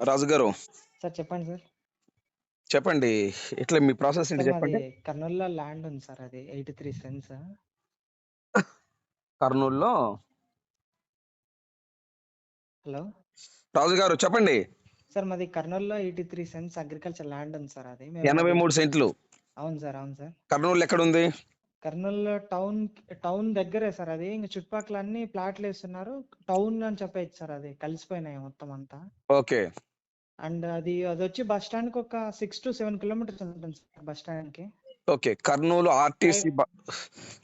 రాజు గారు సార్ చెప్పండి సార్. చెప్పండి ఇట్లా మీ ప్రాసెస్ ఏంటి చెప్పండి? కర్నూలులో ల్యాండ్ ఉంది సార్ అది ఎయిటీ త్రీ సెన్స్ కర్నూలులో? హలో. రాజు గారు చెప్పండి. సార్ మాది కర్నూలులో eighty three cents agriculture land ఉంది సార్ అది. ఎనభై మూడు సెంట్లు. అవును సార్ అవును సార్. కర్నూలు ఎక్కడ ఉంది? కర్నూలులో టౌన్ టౌన్ దగ్గరే సార్ అది. ఇంక చుట్టుపక్కల అన్ని ప్లాట్లు వేస్తున్నారు. టౌన్ అని చెప్పేది సార్ అది. కలిసిపోయినాయి మొత్తం అంతా. ఓకే. అండ్ అది అది వచ్చి బస్ స్టాండ్కి ఒక సిక్స్ టు సెవెన్ కిలోమీటర్స్ ఉంటుంది సార్ బస్ స్టాండ్కి okay. Kurnool RTC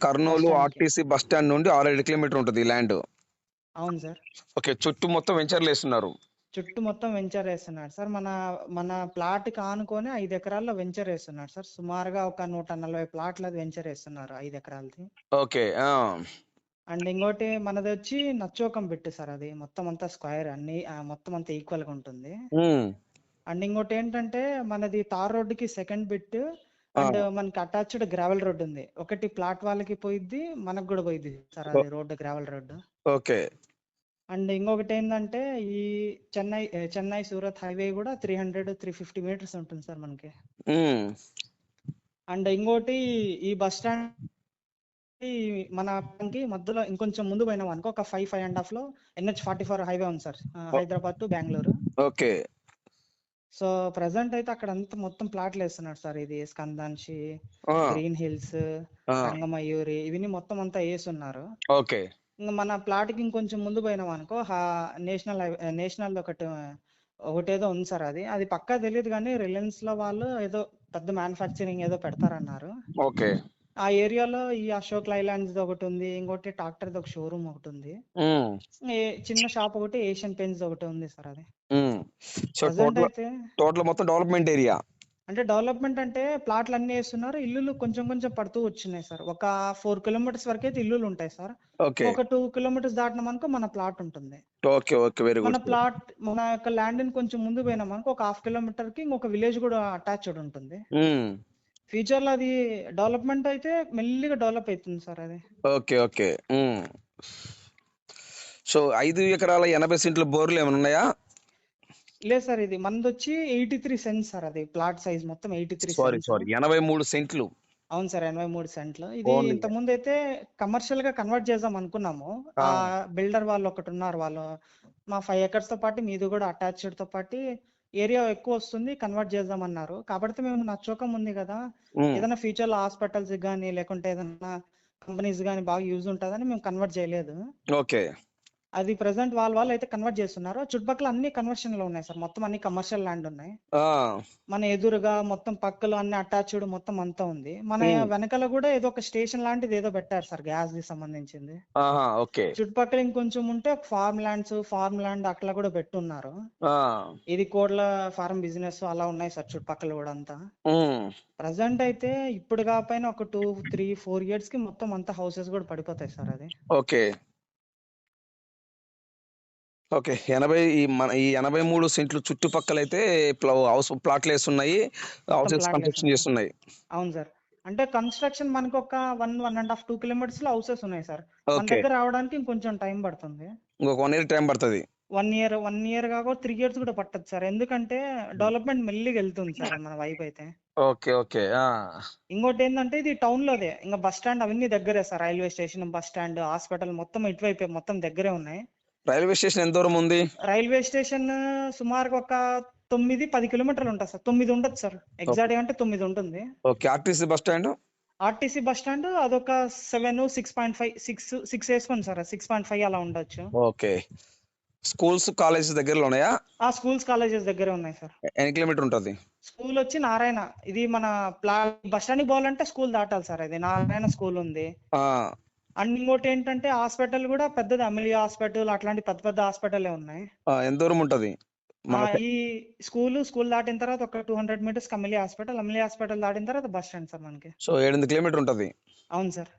Kurnool. RTC bus stand నుండి ఆరేడు కిలోమీటర్ ఉంటుంది ల్యాండ్. అవును సార్. ఓకే. చుట్టూ మొత్తం వెంచర్లు వేస్తున్నారు. చుట్టూ మొత్తం వెంచర్ వేస్తున్నాడు సార్. మన మన ప్లాట్కి ఆనుకొని ఐదు ఎకరాల్లో వెంచర్ వేస్తున్నాడు సార్. సుమారుగా ఒక నూట నలభై ప్లాట్లు వెంచర్ వేస్తున్నారు ఐదు ఎకరాలది. ఓకే అండ్ ఇంకోటి మనది వచ్చి నచ్చోకం బిట్టు సార్ అది. మొత్తం అంతా స్క్వేర్ అన్ని మొత్తం అంతా ఈక్వల్గా ఉంటుంది. అండ్ ఇంకోటి ఏంటంటే మనది తార్ రోడ్డుకి సెకండ్ బిట్ అండ్ మనకి అటాచ్డ్ గ్రావెల్ రోడ్ ఉంది. ఒకటి ప్లాట్ వాళ్ళకి పోయిద్ది మనకు కూడా పోయిద్ది సార్ అది road gravel road. Okay. And ఇంకొకటి ఏంటంటే ఈ చెన్నై చెన్నై సూరత్ హైవే కూడా three hundred three fifty metres ఉంటుంది సార్ మనకి. అండ్ ఇంకోటి ఈ బస్ స్టాండ్ మన కి మధ్యలో ఇంకొంచెం ముందు పోయినాం అనుకో ఒక ఫైవ్ ఫైవ్ అండ్ హాఫ్లో ఎన్హెచ్ ఫార్టీ ఫోర్ హైవే ఉంది sir Hyderabad to Bengaluru. Okay. So present అయితే అక్కడ అంతా మొత్తం ప్లాట్లు వేస్తున్నారు సార్ ఇది స్కందాన్షి గ్రీన్ హిల్స్ రంగమయూరి ఇవన్నీ మొత్తం అంతా వేస్తున్నారు. ఓకే. మన ప్లాట్కి ఇంకొంచెం ముందు పోయినాం అనుకో నేషనల్ నేషనల్ ఒకటి ఒకటేదో ఉంది సార్ అది. అది పక్కా తెలియదు కానీ రిలయన్స్లో వాళ్ళు ఏదో పెద్ద మ్యానుఫ్యాక్చరింగ్ ఏదో పెడతారన్నారు. ఓకే. ఆ ఏరియాలో ఈ అశోక్ లైలాండ్స్ ఒకటి ఉంది ఇంకోటి ట్రాక్టర్ ఒక షోరూమ్ ఒకటి ఉంది. చిన్న షాప్ ఒకటి ఏషియన్ పెయింట్స్ ఒకటి ఉంది సార్ అది. సో టోటల్ మొత్తం డెవలప్మెంట్ ఏరియా? అంటే డెవలప్మెంట్ అంటే ప్లాట్లు అన్ని వేస్తున్నారు ఇల్లులు కొంచెం కొంచెం పడుతూ వచ్చినాయి సార్. ఒక ఫోర్ కిలోమీటర్స్ వరకు అయితే ఇల్లులు ఉంటాయి సార్. ఒక టూ కిలోమీటర్స్ దాటినాం అనుకో మన ప్లాట్ ఉంటుంది. ఓకే ఓకే వెరీ మన ప్లాట్ మన యొక్క ల్యాండ్ని కొంచెం ముందు పోయినాం అనుకో ఒక హాఫ్ కిలోమీటర్కి ఇంకొక విలేజ్ కూడా అటాచ్డ్ ఉంటుంది. ఫ్యూచర్లో అది డెవలప్మెంట్ అయితే మెల్లిగా డెవలప్ అవుతుంది సార్ అది. Okay okay. సో ఐదు ఎకరాల ఎనభై సెంట్ల బోర్లు ఏమైనా ఉన్నాయా? లేదు సార్ ఇది మనది వచ్చి ఎయిటీ త్రీ సెంట్స్ సార్ అది ప్లాట్ సైజ్ మొత్తం ఎయిటీ త్రీ సారీ సారీ ఎనభై మూడు సెంట్లు. అవును సార్ ఎనభై మూడు సెంట్లు. ఇది. ఇంత ముందు అయితే కమర్షియల్గా కన్వర్ట్ చేద్దాం అనుకున్నాము. ఆ. బిల్డర్ వాళ్ళు ఒకటి ఉన్నారు వాళ్ళు మా ఫైవ్ ఎకర్స్తో పాటు మీది కూడా అటాచ్డ్తో పాటు ఏరియా ఎక్కువ వస్తుంది కన్వర్ట్ చేద్దాం అన్నారు. కాబట్టి మేము నచ్చోకం ఉంది కదా ఏదైనా ఫ్యూచర్లో హాస్పిటల్స్ కానీ లేకుంటే ఏదైనా కంపెనీస్ కానీ బాగా యూజ్ ఉంటుందని మేము కన్వర్ట్ చేయలేదు. ఓకే. అది ప్రెసెంట్ వాళ్ళ వాళ్ళు అయితే కన్వర్ట్ చేస్తున్నారు. చుట్టుపక్కల అన్ని కన్వర్షన్లో ఉన్నాయి సార్. మొత్తం అన్ని కమర్షియల్ ల్యాండ్ ఉన్నాయి. మన ఎదురుగా మొత్తం పక్కలో అన్ని అటాచ్డ్ మొత్తం అంతా ఉంది. మన. వెనకాల కూడా ఏదో ఒక స్టేషన్ లాంటిది ఏదో పెట్టారు సార్ గ్యాస్కి సంబంధించింది. ఓకే. చుట్టుపక్కల ఇంకొంచెం ఉంటే ఫార్మ్ ల్యాండ్స్ ఫార్మ్ ల్యాండ్ అట్లా కూడా పెట్టున్నారు. ఇది కోడ్ల ఫార్మ్ బిజినెస్ అలా ఉన్నాయి సార్ చుట్టుపక్కల కూడా అంతా. ప్రజెంట్ అయితే ఇప్పుడు కాకపోయినా ఒక టూ త్రీ ఫోర్ ఇయర్స్కి మొత్తం అంతా హౌసెస్ కూడా పడిపోతాయి సార్ అది. ఓకే. ఓకే. ఎనభై ఈ మన ఈ ఎనభై మూడు సెంట్లు చుట్టుపక్కల అయితే ప్ల- హౌస్ ప్లాట్లు వేస్తున్నాయి హౌసెస్ కన్స్ట్రక్షన్ చేస్తున్నాయి. అవును సార్. అంటే కన్స్ట్రక్షన్ మనకు ఒక one one and half two కిలోమీటర్స్లో houses ఉన్నాయి సార్. మన దగ్గర రావడానికి ఇంకొంచెం టైం పడుతుంది. ఇంకొక వన్ ఇయర్ టైం పడుతుంది. వన్ ఇయర్ వన్ ఇయర్ కాక త్రీ ఇయర్స్ కూడా పట్టదు సార్. ఎందుకంటే డెవలప్మెంట్ మెల్లిగా వెళ్తుంది సార్ మన వైపు అయితే. Okay okay. ఇంకోటి ఏంటంటే ఇది టౌన్ లోదే ఇంకా బస్ స్టాండ్ అవన్నీ దగ్గరే sir. Railway station bus stand hospital మొత్తం ఇటువైపే మొత్తం దగ్గరే ఉన్నాయి. రైల్వే స్టేషన్ ఎంత దూరం ఉంది? రైల్వే స్టేషన్ సుమారుగా ఒక తొమ్మిది పది కిలోమీటర్లు ఉంటుంది సార్. తొమ్మిది ఉండదు సార్. ఎగ్జాక్ట్ అంటే తొమ్మిది ఉంటుంది. Okay RTC bus stand? RTC bus stand అదొక seven six point five six six వేసుకోండి సార్. సిక్స్ పాయింట్ ఫైవ్ అలా ఉండొచ్చు. ఓకే. స్కూల్స్ కాలేజెస్ దగ్గరలో ఉన్నాయా? ఆ స్కూల్స్ కాలేజెస్ దగ్గరే ఉన్నాయి సార్. ఎన్ని కిలోమీటర్ ఉంటుంది? స్కూల్ వచ్చి నారాయణ. ఇది మన ప్లా బస్ స్టాండ్ పోవాలంటే స్కూల్ దాటాలి సార్. ఇది నారాయణ స్కూల్ ఉంది. అండ్ ఇంకోటి ఏంటంటే హాస్పిటల్ కూడా పెద్దది. అమిలియా హాస్పిటల్ అట్లాంటి పెద్ద పెద్ద హాస్పిటల్ ఉన్నాయి. ఎంత దూరం ఉంటుంది? ఈ స్కూల్ స్కూల్ దాటిన తర్వాత ఒక two hundred metres Ameelio hospital. Ameelio hospital దాటిన తర్వాత బస్ స్టాండ్ సార్ మనకి. సో ఏడెనిమిది కిలోమీటర్ ఉంటుంది. అవును సార్.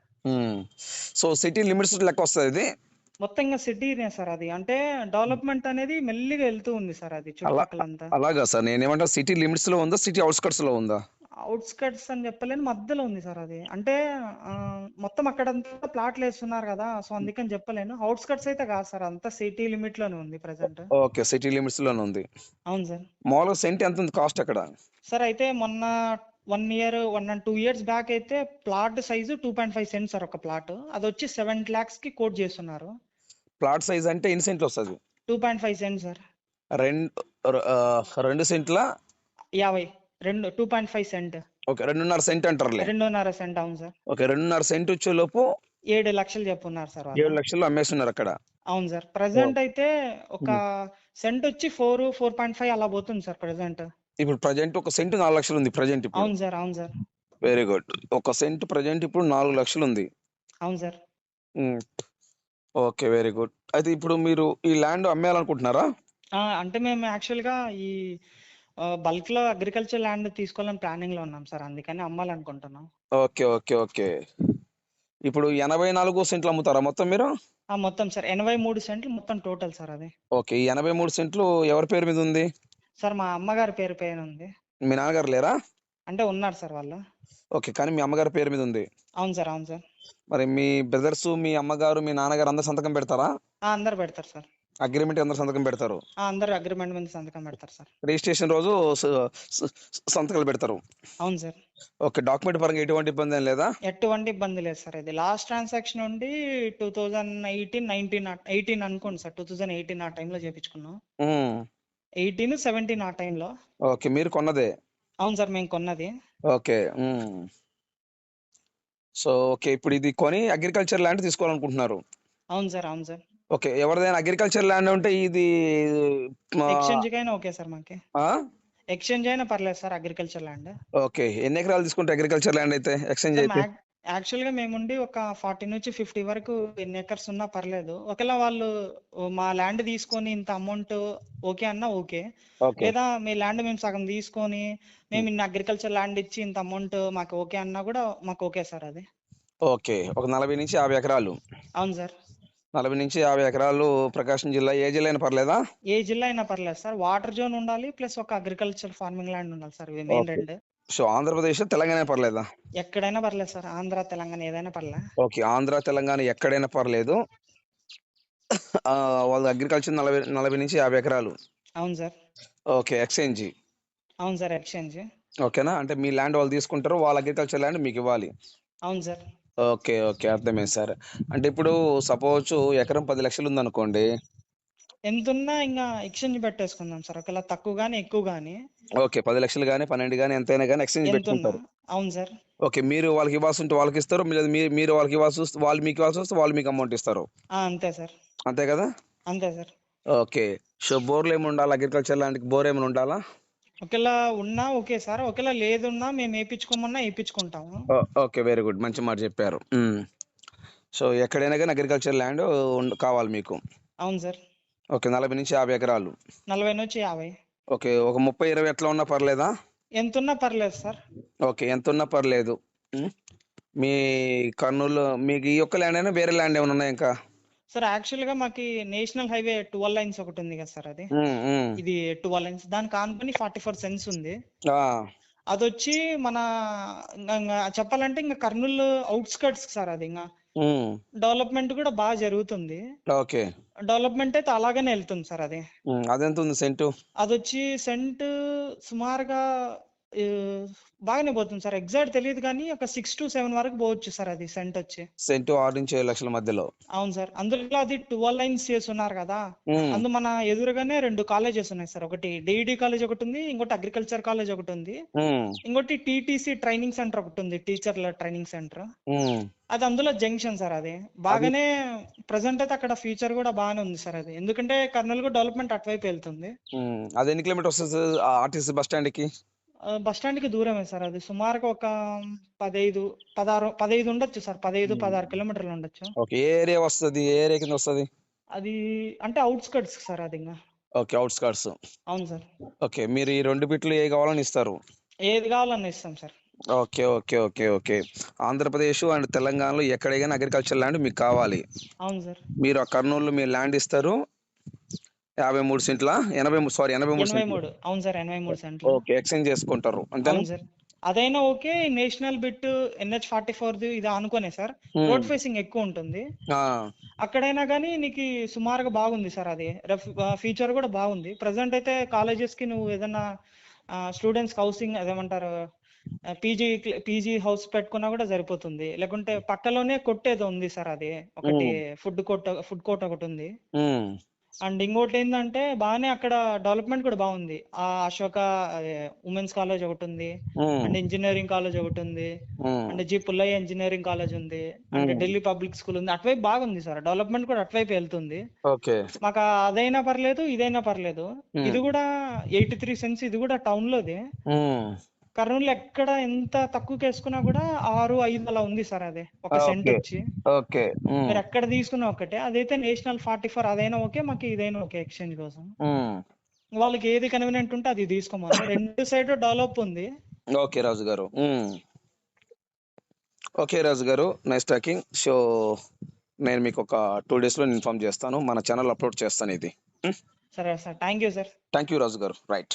సో సిటీ లిమిట్స్ లెక్క వస్తుంది ఇది? మొత్తం ఇంకా సిటీనే సార్ అది. అంటే డెవలప్మెంట్ అనేది మెల్లిగా వెళ్తూ ఉంది సార్ అది చుట్టుపక్కలంతా. అలాగా సార్. నేను ఏమంటా సిటీ లిమిట్స్లో ఉందా? సిటీ అవుట్స్కట్స్లో ఉందా? అవుట్స్కట్స్ అని చెప్పలేను మధ్యలో ఉంది సార్ అది. అంటే మొత్తం అక్కడంతా ప్లాట్లు వేస్తున్నారు కదా సో అందుకని చెప్పలేను. అవుట్స్కట్స్ అయితే కాదు సార్ అంతా సిటీ లిమిట్లోనే ఉంది ప్రజెంట్ ఓకే సిటీ లిమిట్స్లోనే ఉంది. అవును సార్. మామూలుగా సెంట్ ఎంత ఉంది కాస్ట్ అక్కడ? సార్ అయితే మొన్న one year one and two years back అయితే plot size two point five cent sir ఒక ప్లాట్ అది వచ్చి సెవెన్ ల్యాక్స్కి కోట్ చేస్తున్నారు. ప్లాట్ సైజ్ అంటే ఎన్ని సెంట్లు వస్తుంది? Two point five cent sir. రెండు రెండు సెంట్ల యాభై. రెండు two point five cent okay రెండున్నర సెంట్ అంటారులే. రెండున్నర సెంట్ అవును సార్. ఓకే రెండున్నర సెంట్ వచ్చే లోపు ఏడు లక్షలు చెప్పున్నారు సార్ ఏడు వాళ్ళు లక్షలు అమ్మేస్తున్నారు అక్కడ. అవును సార్. ప్రజెంట్ అయితే ఒక సెంట్ వచ్చి ఫోర్ ఫోర్ పాయింట్ ఫైవ్ అలా పోతుంది సార్ ప్రజెంట్ ఇప్పుడు ప్రజెంట్ ఒక సెంట్ నాలుగు లక్షలు ఉంది ప్రజెంట్ ఇప్పుడు. అవును సార్ అవును సార్. వెరీ గుడ్ ఒక సెంట్ ప్రజెంట్ ఇప్పుడు నాలుగు లక్షలు ఉంది. అవును సార్. ఓకే వెరీ గుడ్ అయితే ఇప్పుడు మీరు ఈ ల్యాండ్ అమ్మేయాలనుకుంటున్నారా? ఆ, అంటే మేము యాక్చువల్గా ఈ బల్క్లో అగ్రికల్చర్ ల్యాండ్ తీసుకోవాలని ప్లానింగ్లో ఉన్నాం సార్. అందుకని అమ్మాలనుకుంటున్నాం. Okay okay okay. ఇప్పుడు ఎనభై నాలుగు సెంట్లు అమ్ముతారా మొత్తం మీరు? ఆ మొత్తం సార్. ఎనభై మూడు సెంట్లు మొత్తం టోటల్ సార్ అది. ఓకే ఈ ఎనభై మూడు సెంట్లు ఎవరి పేరు మీద ఉంది? సార్ మా అమ్మగారి పేరు పైన ఉంది. మీ నాన్నగారు లేరా? అంటే ఉన్నారు సార్ వాళ్ళు. ఓకే కానీ మీ అమ్మగారి పేరు మీద ఉంది. అవును సార్ అవును సార్. మరి మీ బ్రదర్స్ మీ అమ్మగారు మీ నాన్నగారు అందరు సంతకం పెడతారా? ఆ, అందరు పెడతారు సార్. అగ్రిమెంట్ అందరు సంతకం పెడతారు. ఆ, అందరు అగ్రిమెంట్ మీద సంతకం పెడతారు సార్. రిజిస్ట్రేషన్ రోజు స- స- సంతకాలు పెడతారు. అవును సార్. ఓకే డాక్యుమెంట్ పరంగా ఎటువంటి ఇబ్బంది ఏం లేదా? ఎటువంటి ఇబ్బంది లేదు సార్ ఇది. లాస్ట్ ట్రాన్సాక్షన్ ఉండి two thousand eighteen nineteen eighteen అనుకోండి సార్. టూ థౌజండ్ ఎయిటీన్ ఆ టైంలో చేపించుకున్నాం. ఉమ్. ఎయిటీన్ సెవెంటీన్ ఆ టైంలో. ఓకే మీరు కొన్నదే? అవును సార్ మేము కొన్నది. ఓకే ఉమ్. సో ఓకే ఇప్పుడు ఇది కొని అగ్రికల్చర్ ల్యాండ్ తీసుకోవాలనుకుంటున్నారు. అవును సార్ అవును సార్. ఓకే ఎవరిదైనా అగ్రికల్చర్ ల్యాండ్ ఉంటే ఇది ఎక్స్చేంజ్ ఓకే సార్ మాకి? ఎక్స్చేంజ్ అయినా పర్లేదు సార్ అగ్రికల్చర్ ల్యాండ్ ఓకే ఎన్ని ఎకరాలు తీసుకుంటే అగ్రికల్చర్ ల్యాండ్ అయితే ఎక్స్చేంజ్ అయితే? యాక్చువల్గా మేముండి ఒక ఫార్టీ నుంచి ఫిఫ్టీ వరకు ఎన్ని ఎకర్స్ ఉన్నా పర్లేదు. ఒకవేళ వాళ్ళు మా ల్యాండ్ తీసుకొని ఇంత అమౌంట్ ఓకే అన్నా ఓకే. ఓకే. లేదా మీ ల్యాండ్ మేము సగం తీసుకొని మేము ఇన్ని అగ్రికల్చర్ ల్యాండ్ ఇచ్చి ఇంత అమౌంట్ మాకు ఓకే అన్నా కూడా మాకు ఓకే సార్ అది. ఓకే ఒక నలభై నుంచి యాభై ఎకరాలు. అవును సార్. నలభై నుంచి యాభై ఎకరాలు ప్రకాశం జిల్లా ఏ జిల్లా అయినా పర్లేదా? ఏ జిల్లా అయినా పర్లేదు సార్. వాటర్ జోన్ ఉండాలి ప్లస్ ఒక అగ్రికల్చర్ ఫార్మింగ్ ల్యాండ్ ఉండాలి సార్. ఇవి మెయిన్. రెండు. సో ఆంధ్రప్రదేశ్ తెలంగాణ పర్లేదా? ఎక్కడైనా పర్లేదు సార్. ఆంధ్ర తెలంగాణ ఏదైనా పర్లే. ఓకే. ఆంధ్ర తెలంగాణ ఎక్కడైనా పర్లేదు. వాళ్ళ అగ్రికల్చర్ నలభై నలభై నుంచి యాభై ఎకరాలు. అవును సార్. ఓకే. ఎక్స్చేంజ్. అవును సార్ ఎక్స్చేంజ్. ఓకేనా? అంటే మీ ల్యాండ్ వాళ్ళు తీసుకుంటారు వాళ్ళ అగ్రికల్చర్ ల్యాండ్ మీకు ఇవ్వాలి. అవును సార్. Okay okay. అర్థమైంది సార్. అంటే ఇప్పుడు సపోజ్ ఎకరం పది లక్షలు ఉందనుకోండి ఎంత ఉన్నా ఇంకా ఎక్స్చేంజ్ పెట్టేసుకుందాం సార్. ఒకవేళ తక్కువ కానీ ఎక్కువ కానీ ఓకే పది లక్షలు కానీ పన్నెండు కానీ ఎంతైనా కానీ ఎక్స్చేంజ్ పెట్టుకుంటారు. అవును సార్. ఓకే మీరు వాళ్ళకి ఇవ్వాల్సి ఉంటే వాళ్ళకి ఇస్తారు మీరు మీరు- మీరు వాళ్ళకి ఇవ్వాల్సి వస్తే వాళ్ళు మీకు ఇవ్వాల్సి వస్తే వాళ్ళు మీకు అమౌంట్ ఇస్తారు. ఆ, అంతే సార్. అంతే కదా? అంతే సార్. ఓకే. సో బోర్లు ఏమి ఉండాలి అగ్రికల్చర్ ల్యాండ్కి బోర్ ఏమైనా ఉండాలా? ఒకవేళ ఉన్నా ఓకే సార్ ఒకవేళ లేదున్నా మేము వేయించుకోమన్నా వేయించుకుంటాము. ఓకే వెరీ గుడ్ మంచి మాట చెప్పారు. సో ఎక్కడైనా కానీ అగ్రికల్చర్ ల్యాండ్ కావాలి మీకు? అవును సార్. ఓకే నలభై నుంచి యాభై ఎకరాలు. నలభై నుంచి యాభై. ఓకే ఒక ముప్పై ఇరవై ఎట్లా ఉన్నా పర్లేదా? ఎంత ఉన్నా పర్లేదు సార్. ఓకే ఎంత ఉన్నా పర్లేదు. మీ కర్నూలు మీకు ఈ ఒక్క ల్యాండ్ అయినా వేరే ల్యాండ్ ఏమైనా ఉన్నాయా ఇంకా? సార్ యాక్చువల్గా మాకి నేషనల్ హైవే ట్వెల్వ్ లైన్స్ ఒకటి ఉంది కదా సార్ అది. ఇది ట్వెల్వ్ లైన్స్. దానికి ఆనుకొని ఫార్టీ ఫోర్ సెన్స్ ఉంది. అది వచ్చి మన చెప్పాలంటే ఇంకా కర్నూలు అవుట్స్కట్స్ సార్ అది ఇంకా. డెవలప్మెంట్ కూడా బాగా జరుగుతుంది. ఓకే. డెవలప్మెంట్ అయితే అలాగనే వెళ్తుంది సార్ అది. అదెంత ఉంది సెంటు? అది వచ్చి సెంట్ సుమారుగా బాగానే పోతుంది సార్. ఎగ్జాక్ట్ తెలియదు కానీ ఒక సిక్స్ టు సెవెన్ వరకు పోవచ్చు సార్ అది సెంట్ వచ్చి. సెంటు ఆరు నుంచి ఏడు లక్షల మధ్యలో. అవును సార్. అందులో అది ట్వెల్వ్ లైన్స్ చేస్తున్నారు కదా. అందు మన ఎదురుగానే రెండు కాలేజెస్ ఉన్నాయి సార్. ఒకటి డిఈడి కాలేజ్ ఒకటి ఉంది ఇంకోటి అగ్రికల్చర్ కాలేజ్ ఒకటి ఉంది. ఇంకోటి టీటీసీ ట్రైనింగ్ సెంటర్ ఒకటి ఉంది టీచర్ల ట్రైనింగ్ సెంటర్. అది అందులో జంక్షన్ సార్ అది. బాగానే ప్రజెంట్ అయితే అక్కడ ఫ్యూచర్ కూడా బాగానే ఉంది సార్ అది. ఎందుకంటే కర్నూలు కూడా డెవలప్మెంట్ అటువైపు వెళ్తుంది. అది ఎన్ని కిలోమీటర్ వస్తుంది ఆర్టీసీ బస్ స్టాండ్కి? బస్ స్టాండ్కి దూరమే సార్ అది. సుమారుగా ఒక పదైదు పదహారు పదైదు ఉండొచ్చు సార్. పదైదు పదహారు కిలోమీటర్లు ఉండొచ్చు. ఓకే. ఏ ఏరియా వస్తుంది? ఏ ఏరియా కింద వస్తుంది? అది అంటే అవుట్స్కట్స్ సార్ అది ఇంకా ఓకే అవుట్స్కర్ట్స్ అవును సార్. ఓకే మీరు ఈ రెండు బిట్లు ఏ కావాలని ఇస్తారు? ఏది కావాలన్నా ఇస్తాం sir. Okay okay okay okay. Andhra Pradesh and తెలంగాణలో ఎక్కడైనా అగ్రికల్చర్ ల్యాండ్ మీకు కావాలి. అవును సార్. మీరు ఆ కర్నూలులో మీరు ల్యాండ్ ఇస్తారు. యాభై మూడు సెంట్ల? ఎనభై సారీ ఎనభై మూడు ఎనభై మూడు. అవును సార్ ఎనభై మూడు సెంట్లు. ఓకే ఎక్స్చేంజ్ చేసుకుంటారు. అంతేనా అవును సార్. అదైనా okay national bit NH forty four ఇది అనుకోనే సార్. రోడ్ ఫేసింగ్ ఎక్కువ ఉంటుంది. ఆ, అక్కడైనా కానీ నీకు సుమారుగా బాగుంది సార్ అది. ఫీచర్ కూడా బాగుంది. ప్రజెంట్ అయితే కాలేజెస్కి నువ్వు ఏదైనా స్టూడెంట్స్ హౌసింగ్ అదేమంటారు పీజీ పీజీ హౌస్ పెట్టుకున్నా కూడా సరిపోతుంది. లేకుంటే పక్కలోనే కొట్టేది ఉంది సార్ అది. ఒకటి ఫుడ్ కోర్ట్ ఫుడ్ కోర్ట్ ఒకటి ఉంది. ఉమ్, అండ్ ఇంకోటి ఏంటంటే బాగానే అక్కడ డెవలప్మెంట్ కూడా బాగుంది ఆ అశోక ఉమెన్స్ కాలేజ్ ఒకటి ఉంది అండ్ ఇంజనీరింగ్ కాలేజ్ ఒకటి ఉంది and G Pullaiah engineering college ఉంది. అండ్ ఢిల్లీ పబ్లిక్ స్కూల్ ఉంది. అటువైపు బాగుంది సార్. డెవలప్మెంట్ కూడా అటువైపు వెళ్తుంది. మాకు అదైనా పర్లేదు ఇదైనా పర్లేదు. ఇది కూడా ఎయిటీ త్రీ సెన్స్ ఇది కూడా టౌన్ లోది కర్నూలు ఎక్కడ ఎంత తక్కువకి వేసుకున్నా కూడా ఆరు ఐదు అలా ఉంది సార్ అదే. ఒక సెంట్. వచ్చి. ఓకే. మీరు ఎక్కడ తీసుకున్నా ఒకటే. అదైతే నేషనల్ ఫార్టీ ఫోర్ అదైనా ఓకే మాకు ఇదైనా ఓకే ఎక్స్చేంజ్ కోసం. వాళ్ళకి ఏది కన్వీనియంట్ ఉంటే అది తీసుకోమని. రెండు సైడ్ డెవలప్ ఉంది. ఓకే రాజు గారు. ఓకే రాజు గారు నైస్ టాకింగ్ సో నేను మీకు ఒక టూ డేస్లో ఇన్ఫామ్ చేస్తాను. మన ఛానల్ అప్లోడ్ చేస్తాను ఇది. సరే sir thank you sir. Thank you Raju గారు రైట్